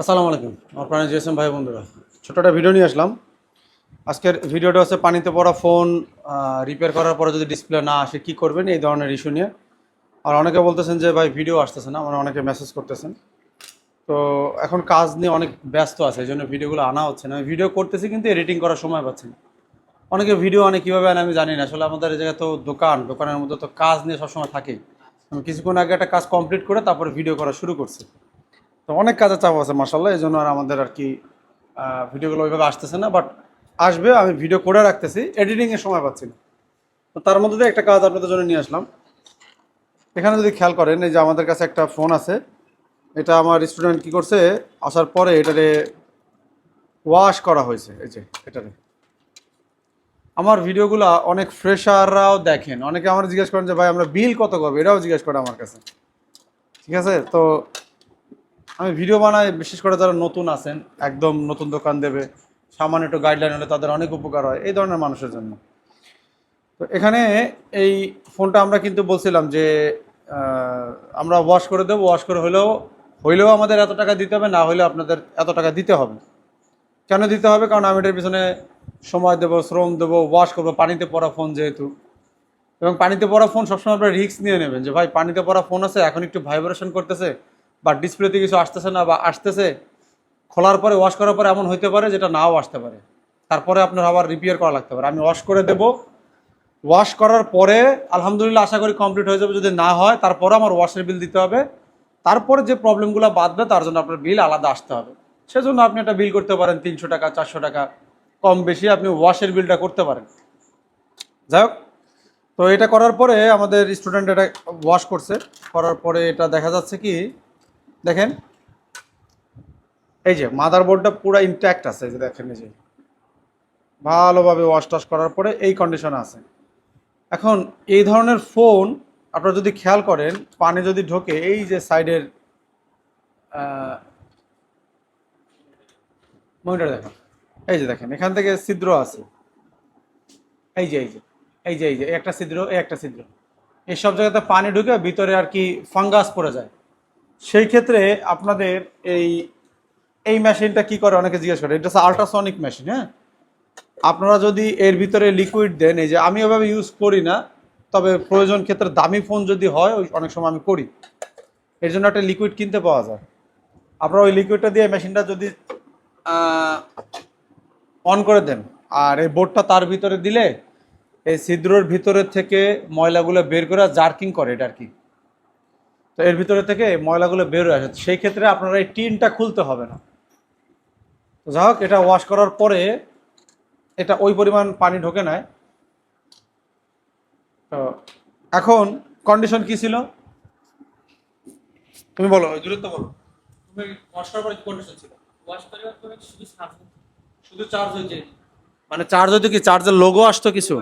আসসালামু আলাইকুম, আমার প্রাণী জিএসএম ভাই বন্ধুরা। ছোট একটা ভিডিও নিয়ে আসলাম। আজকের ভিডিওটা হচ্ছে পানিতে পড়া ফোন রিপেয়ার করার পরে যদি ডিসপ্লে না আসে, কি করবেন? এই ধরনের ইস্যু নিয়ে। আর অনেকে বলতেছেন যে, ভাই ভিডিও আসতেছে না। মানে অনেকে মেসেজ করতেছেন। তো এখন কাজ নিয়ে অনেক ব্যস্ত আছে, এই জন্য ভিডিওগুলো আনা হচ্ছে না। ভিডিও করতেছি কিন্তু এডিটিং করার সময় পাচ্ছি না। অনেকে ভিডিও আনে, কীভাবে আনে আমি জানি না। আসলে আমাদের এই জায়গায় তো দোকান, দোকানের মধ্যে তো কাজ নিয়ে সবসময় থাকেই। আমি কিছুক্ষণ আগে একটা কাজ কমপ্লিট করে তারপরে ভিডিও করা শুরু করছি। তো অনেক কাজের চাপ আছে মাসাল্লাহ এই জন্য আর আমাদের আর কি ভিডিওগুলো ওইভাবে আসতেছে না বাট আসবে, আমি ভিডিও করে রাখতেছি এডিটিংয়ের সময় পাচ্ছি না। তো তার মধ্যে একটা কাজ আপনাদের জন্য নিয়ে আসলাম। এখানে যদি খেয়াল করেন, এই যে আমাদের কাছে একটা ফোন আছে, এটা আমার স্টুডেন্ট কি করছে, আসার পরে এটারে ওয়াশ করা হয়েছে, এই যে, এটারে। আমার ভিডিওগুলো অনেক ফ্রেশাররাও দেখেন। অনেকে আমার জিজ্ঞেস করেন যে, ভাই, আমরা বিল কত করব? এটাও জিজ্ঞেস করে আমার কাছে। ঠিক আছে? তো আমি ভিডিও বানাই, বিশেষ করে যারা নতুন আছেন, একদম নতুন দোকান দেবে, সামান্য একটু গাইডলাইন হলে তাদের অনেক উপকার হয়, এই ধরনের মানুষের জন্য। তো এখানে এই ফোনটা আমরা কিন্তু বলছিলাম যে আমরা ওয়াশ করে দেবো ওয়াশ করে হলেও, হইলেও আমাদের এত টাকা দিতে হবে, না হলেও আপনাদের এত টাকা দিতে হবে। কেন দিতে হবে? কারণ আমি এটার পিছনে সময় দেবো, শ্রম দেবো ওয়াশ করব, পানিতে পড়া ফোন যেহেতু। এবং পানিতে পড়া ফোন সবসময় আপনারা রিস্ক নিয়ে নেবেন যে, ভাই, পানিতে পড়া ফোন আছে, এখন একটু ভাইব্রেশন করতেছে। বা ডিসপ্লেতে কিছু আসতেছে না বা আসতেছে, খোলার পরে ওয়াশ করার পরে এমন হইতে পারে যেটা নাও আসতে পারে। তারপরে আপনার আবার রিপেয়ার করা লাগতে পারে। আমি ওয়াশ করে দেব। ওয়াশ করার পরে, আলহামদুলিল্লাহ আশা করি কমপ্লিট হয়ে যাবে। যদি না হয়, তারপরে আমার ওয়াশের বিল দিতে হবে। তারপরে যে প্রবলেমগুলো বাঁধবে তার জন্য আপনার বিল আলাদা আসতে হবে। সেজন্য আপনি একটা বিল করতে পারেন, তিনশো টাকা, চারশো টাকা। কম বেশি আপনি ওয়াশের বিলটা করতে পারেন। যাই হোক, তো এটা করার পরে আমাদের স্টুডেন্ট এটা ওয়াশ করছে। করার পরে এটা দেখা যাচ্ছে কি দেখেন। এই যে মাদার বোর্ডটা পুরো ইনট্যাক্ট আছে, এই যে দেখেন এই যে। ভালোভাবে ওয়াশ টাশ করার পরে এই কন্ডিশনে আছে। এখন এই ধরনের ফোন আপনারা যদি খেয়াল করেন, পানি যদি ঢোকে এই যে সাইডের মনিটর দেখেন। এই যে দেখেন, এখান থেকে ছিদ্র আছে। এই যে এই যে এই যে এই যে একটা ছিদ্র, এই একটা ছিদ্র। এইসব জায়গাতে পানি ঢুকে ভিতরে আর কি ফাঙ্গাস পড়ে যায়। সেই ক্ষেত্রে আপনাদের এই এই মেশিনটা কি করে? অনেকে জিজ্ঞেস করে। এটা হচ্ছে আল্ট্রাসনিক মেশিন হ্যাঁ? আপনারা যদি এর ভিতরে লিকুইড দেন, এই যে আমি ওভাবে ইউজ করি না, তবে প্রয়োজন ক্ষেত্রে দামি ফোন যদি হয়, ওই অনেক সময় আমি করি। এর জন্য একটা লিকুইড কিনতে পাওয়া যায়। আপনারা ওই লিকুইডটা দিয়ে মেশিনটা যদি অন করে দেন, আর এই বোর্ডটা তার ভিতরে দিলে, এই ছিদ্রর ভিতরে থেকে ময়লাগুলো বের করে জার্কিং করে এটা আর কি। তো এর ভিতরে থেকে ময়লাগুলো বের হয়ে আসে। সেই ক্ষেত্রে আপনারা এই টিনটা খুলতে হবে না। তো যাই হোক এটা ওয়াশ করার পরে এটা ওই পরিমাণ পানি ঢোকে নেয় তো এখন কন্ডিশন কি ছিল? তুমি বলো ওই দূরত্ব বলো। তুমি ওয়াশ করার পরে কি কন্ডিশন ছিল? ওয়াশ করার পরে শুধু সার্ফ শুধু চার্জ হয়েছে মানে চার্জ হইতো কি? চার্জের লোগো আসতো কিছু?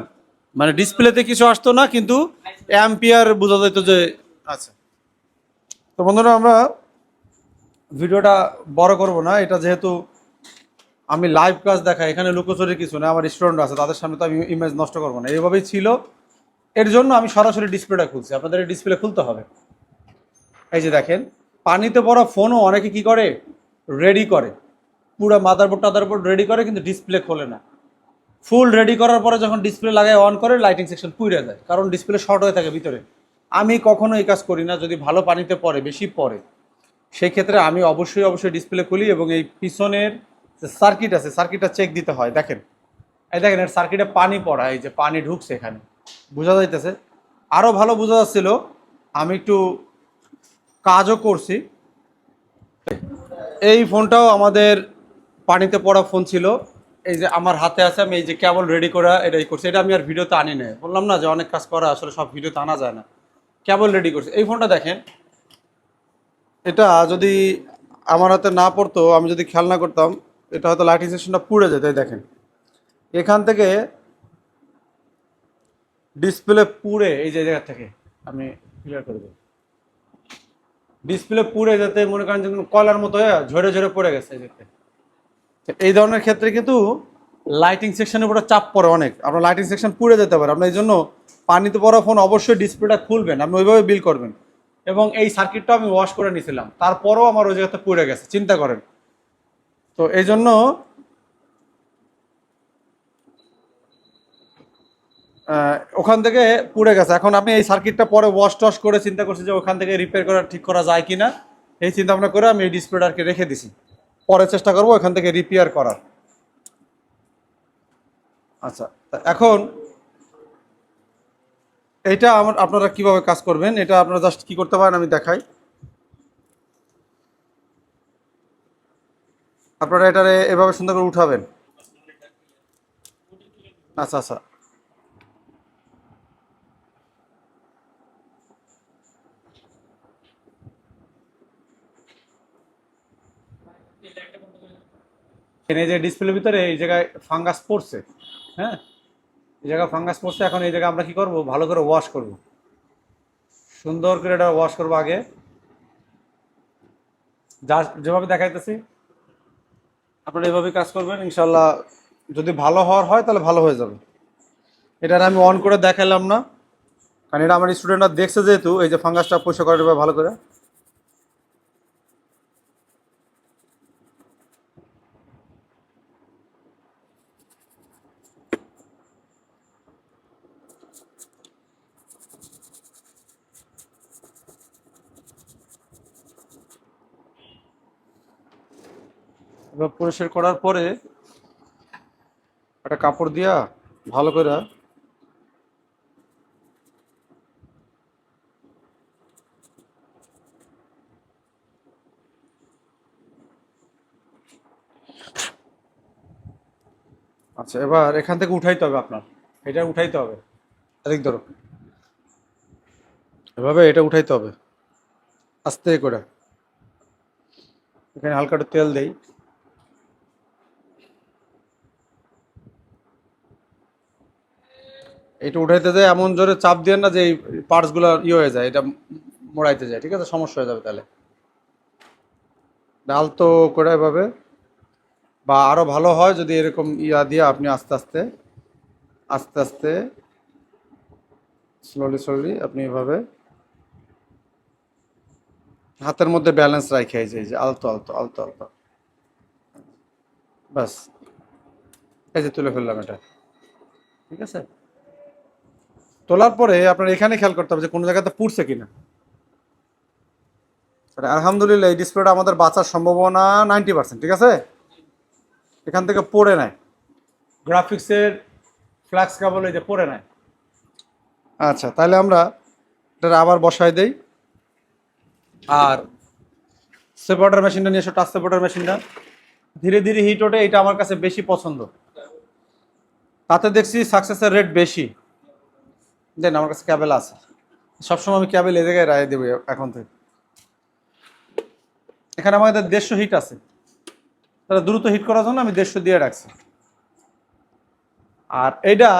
মানে ডিসপ্লেতে কিছু আসতো না কিন্তু অ্যাম্পিয়ার বোঝা যেত যে আচ্ছা। তো বন্ধুরা, আমরা ভিডিওটা বড় করব না। এটা যেহেতু আমি লাইভ কাজ দেখাই, এখানে লুকোচুরি কিছু না, আমার স্টুডেন্ট আছে, তাদের সামনে তো আমি ইমেজ নষ্ট করব না। এইভাবেই ছিল। এর জন্য আমি সরাসরি ডিসপ্লেটা খুলছি। আপনাদের এই ডিসপ্লে খুলতে হবে। এই যে দেখেন, পানিতে পড়া ফোনও অনেকে কি করে? রেডি করে। পুরো মাদারবোর্ড টাদারবোর্ড রেডি করে, কিন্তু ডিসপ্লে খোলে না। ফুল রেডি করার পরে যখন ডিসপ্লে লাগায় অন করে লাইটিং সেকশন পুড়ে যায়। কারণ ডিসপ্লে শর্ট হয়ে থাকে ভিতরে। আমি কখনো এই কাজ করি না, যদি ভালো পানিতে পড়ে, বেশি পড়ে। সেই ক্ষেত্রে আমি অবশ্যই অবশ্যই ডিসপ্লে খুলি এবং এই পিছনের যে সার্কিট আছে সার্কিটটা চেক দিতে হয়। দেখেন, এই দেখেন, এর সার্কিটে পানি পড়া, এই যে পানি ঢুকছে এখানে। বোঝা যাইতেছে? আরও ভালো বোঝা যাচ্ছিল, আমি একটু কাজও করছি। এই ফোনটাও আমাদের পানিতে পড়া ফোন ছিল। এই যে আমার হাতে আছে, আমি এই যে কেবল রেডি করা এটাই করছি। এটা আমি আর ভিডিওতে আনি নাই। বললাম না যে অনেক কাজ করা, আসলে সব ভিডিওতে আনা যায় না। কেবল রেডি করছি। এই ফোনটা দেখেন। এটা যদি আমার হাতে না পড়তো, আমি যদি খেয়াল না করতাম, এটা হয়তো লাইটিং সেকশনটা পুড়ে যেত দেখেন। এখান থেকে ডিসপ্লে পুড়ে, এই যে জায়গা থেকে, আমি ক্লিয়ার করে দেবো ডিসপ্লে পুড়ে যেতে, মনে করেন যে কলার মতো ঝরে ঝরে পড়ে গেছে, এই যেতে এই ধরনের ক্ষেত্রে কিন্তু লাইটিং সেকশনের উপরে চাপ পড়ে অনেক। আপনার লাইটিং সেকশন পুড়ে যেতে পারে। আপনার এই জন্য পানিতে পড়া ফোন অবশ্যই ডিসপ্লেটা খুলবেন, আপনি ওইভাবে বিল করবেন। এবং এই সার্কিটটা আমি ওয়াশ করে নিয়েছিলাম। তারপরেও আমার ওই জায়গাতে পুড়ে গেছে, চিন্তা করেন। তো এই জন্য ওখান থেকে পুড়ে গেছে। এখন আমি এই সার্কিটটা পরে ওয়াশ টশ করে চিন্তা করছি যে ওখান থেকে রিপেয়ার করা ঠিক করা যায় কি না এই চিন্তা ভাবনা করে আমি এই ডিসপ্লেটাকে রেখে দিছি। পরে চেষ্টা করব ওখান থেকে রিপেয়ার করার। আচ্ছা এখন এইটা আমার, আপনারা কীভাবে কাজ করবেন? এটা আপনারা জাস্ট কি করতে পারেন আমি দেখাই। আপনারা এটারে এভাবে সুন্দর করে উঠাবেন। আচ্ছা আচ্ছা। এই যে ডিসপ্লের ভিতরে এই জায়গায় ফাঙ্গাস পড়ছে হ্যাঁ? এই জায়গায় ফাঙ্গাস পড়ছে, এখন এই জায়গায় আমরা কি করব? ভালো করে ওয়াশ করব। সুন্দর করে এটা ওয়াশ করব আগে। যা যেভাবে দেখাইতেছি, আপনারা এভাবে কাজ করবেন, ইনশাল্লাহ যদি ভালো হওয়ার হয়, তাহলে ভালো হয়ে যাবে। এটার আমি অন করে দেখালাম না, কারণ এটা আমার স্টুডেন্টরা দেখছে যেহেতু, এই যে ফাঙ্গাসটা পরিষ্কার করে ভালো করে। এবার পরিষ্কার করার পরে একটা কাপড় দিয়া ভালো করে আচ্ছা এবার এখান থেকে উঠাইতে হবে আপনার। এটা উঠাইতে হবে। এদিক ধরো। এভাবে এটা উঠাইতে হবে। আস্তে করে। এখানে হালকা তেল দেই। এটা উঠাইতে যায়, এমন জোরে চাপ দিয়ে না যে এই পার্টসগুলো ইয়ে হয়ে যায়, এটা মোড়াইতে যায়, ঠিক আছে? সমস্যা হয়ে যাবে তাহলে। ডাল তো করে এভাবে, বা আরও ভালো হয় যদি এরকম ইয়া দিয়ে আপনি আস্তে আস্তে আস্তে আস্তে স্লোলি স্লোলি আপনি এভাবে হাতের মধ্যে ব্যালেন্স রাখে এই যে আলতো আলতো আলতো আলতো। বাস এই যে তুলে ফেললাম এটা, ঠিক আছে? তোলার পরে আপনার এখানে খেয়াল করতে হবে যে কোনো জায়গাতে পুড়ছে কিনা। আলহামদুলিল্লাহ এই ডিসপ্লেটা আমাদের বাঁচার সম্ভাবনা নাইনটি পার্সেন্ট ঠিক আছে? এখান থেকে পড়ে নেয়। গ্রাফিক্সের ফ্ল্যাক্স কেবল এই যে পড়ে নেয়। আচ্ছা তাহলে আমরা এটা আবার বসাই দেই। আর সেপারেটার মেশিনটা নিয়ে এসো টাচ সেপারেটার মেশিনটা ধীরে ধীরে হিট ওঠে এটা আমার কাছে বেশি পছন্দ। তাতে দেখছি সাকসেসের রেট বেশি। দেন, আমার কাছে ক্যাবেল আছে। সবসময় আমি ক্যাবেল এ জায়গায় রায় দেবো এখন থেকে। এখানে আমাদের দেড়শো হিট আছে। তাহলে দ্রুত হিট করার জন্য আমি দেড়শো দিয়ে রাখছি। আর এটা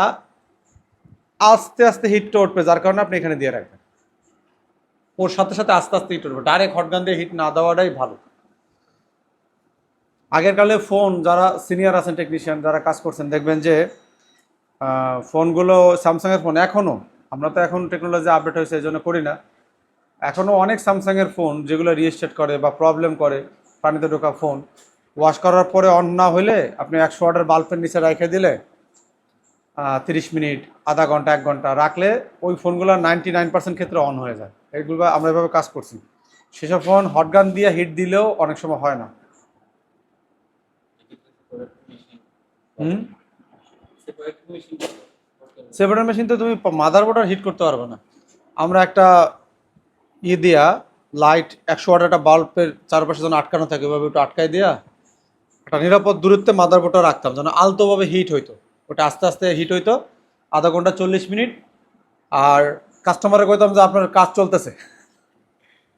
আস্তে আস্তে হিটটা উঠবে, যার কারণে আপনি এখানে দিয়ে রাখবেন। ওর সাথে সাথে আস্তে আস্তে হিট উঠবে। ডাইরেক্ট হটগান দিয়ে হিট না দেওয়াটাই ভালো। আগের কালে ফোন যারা সিনিয়র আছেন টেকনিশিয়ান যারা কাজ করছেন, দেখবেন যে ফোনগুলো স্যামসাংয়ের ফোন এখনও আমরা তো এখন টেকনোলজি আপডেট হয়েছে এই জন্য করি না। এখনও অনেক স্যামসাংয়ের ফোন যেগুলো রিস্টার্ট করে বা প্রবলেম করে, পানিতে ঢোকা ফোন ওয়াশ করার পরে অন না হলে আপনি একশো ওয়াটের বাল্বের নিচে রেখে দিলে তিরিশ মিনিট, আধা ঘণ্টা, এক ঘণ্টা রাখলে ওই ফোনগুলো নাইনটি নাইন পার্সেন্ট ক্ষেত্রে অন হয়ে যায়। এইগুলো আমরা এভাবে কাজ করছি। সেসব ফোন হটগান দিয়ে হিট দিলেও অনেক সময় হয় না। হুম? সেপারেটার মেশিন তো তুমি মাদারবোর্ড আর হিট করতে পারবে না। আমরা একটা ই দিয়া লাইট একশো ওয়াট একটা বাল্বের চারপাশে যেন আটকানো থাকে ওইভাবে একটু আটকাই দিয়া একটা নিরাপদ দূরত্বে মাদারবোর্ডটা রাখতাম, যেন আলতোভাবে হিট হইতো। ওটা আস্তে আস্তে হিট হইতো, আধা ঘণ্টা চল্লিশ মিনিট। আর কাস্টমারে কইতাম যে, আপনার কাজ চলতেছে।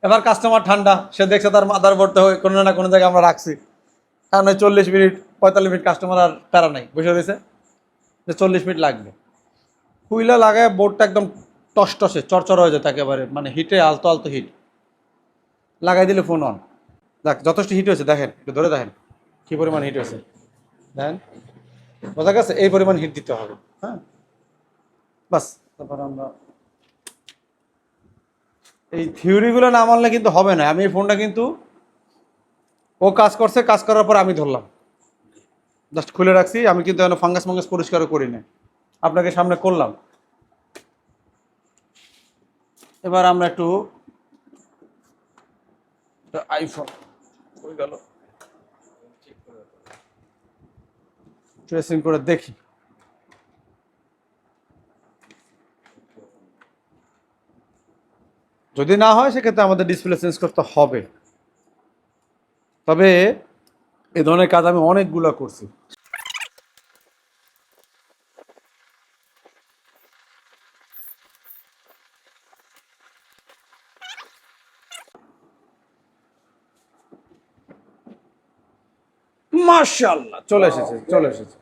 এবার কাস্টমার ঠান্ডা, সে দেখছে তার মাদারবোর্ডটা কোনো না কোনো জায়গায় আমরা রাখছি। কারণ চল্লিশ মিনিট, পঁয়তাল্লিশ মিনিট কাস্টমার আর প্যারা নাই, বুঝে রয়েছে যে চল্লিশ মিনিট লাগবে। কুইলা লাগায় বোর্ডটা একদম টসটসে চরচর হয়ে যায় যেত একেবারে মানে হিটে, আলতো আলতো হিট। লাগাই দিলে ফোন অন দেখ, যথেষ্ট হিট হয়েছে, দেখেন, একটু ধরে দেখেন, কি পরিমাণ হিট হয়েছে। দেখেন বোঝা গেছে, এই পরিমাণ হিট দিতে হবে হ্যাঁ? বাস, তারপর আমরা এই থিওরিগুলো না মানলে কিন্তু হবে না। আমি এই ফোনটা কিন্তু, ও কাজ করছে, কাজ করার পর আমি ধরলাম। জাস্ট খুলে রাখছি, আমি কিন্তু এখন ফাঙ্গাস ফাঙ্গাস পরিষ্কারও করি না আপনাকে সামনে করলাম। এবার আমরা একটু আইফোন গেল। ট্রেসিং করে দেখি। যদি না হয়, সেক্ষেত্রে আমাদের ডিসপ্লে চেঞ্জ করতে হবে। তবে এ ধরনের কাজ আমি অনেকগুলো করছি। চলে এসেছে চলে এসেছে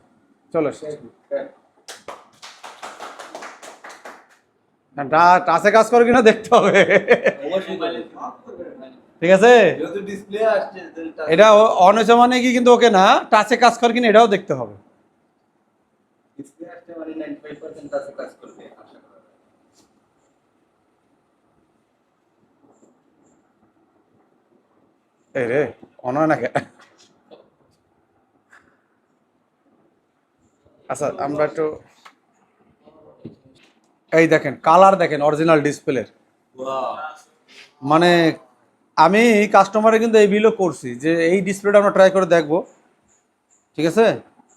চলে এসেছে। টাচে কাজ করে কিনা দেখতে হবে। ঠিক আছে এটা অন হয়েছে মানে কি কিন্তু ওকে না টাচে কাজ করে কিনা এটাও দেখতে হবে মানে 95% টাচে কাজ করবে আশা করা যায়। এই রে অন হয় না কে? আচ্ছা আমরা একটু এই দেখেন কালার দেখেন অরিজিনাল ডিসপ্লের মানে আমি কাস্টমারে কিন্তু এই বিলও করছি যে এই ডিসপ্লেটা আমরা ট্রাই করে দেখব। ঠিক আছে?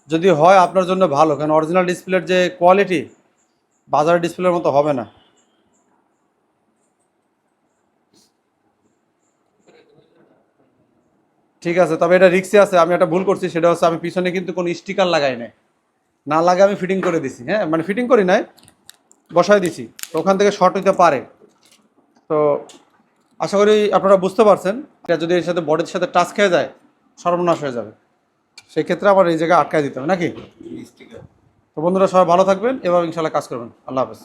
যদি হয় আপনার জন্য ভালো, কারণ অরিজিনাল ডিসপ্লের যে কোয়ালিটি বাজারের ডিসপ্লের মতো হবে না। ঠিক আছে, তবে এটা রিক্সে আছে, আমি একটা ভুল করছি, সেটা হচ্ছে আমি পিছনে কিন্তু কোনো স্টিকার লাগাই নাই। না লাগে আমি ফিটিং করে দিছি হ্যাঁ? মানে ফিটিং করি নাই, বসাই দিছি। ওখান থেকে শর্ট হইতে পারে। তো আশা করি আপনারা বুঝতে পারছেন এটা যদি এর সাথে বডির সাথে টাচ খেয়ে যায় সর্বনাশ হয়ে যাবে। সেই ক্ষেত্রে আমার এই জায়গায় আটকায় দিতে হবে নাকি? তো বন্ধুরা সবাই ভালো থাকবেন এভাবে ইনশাল্লাহ কাজ করবেন। আল্লাহ হাফেজ।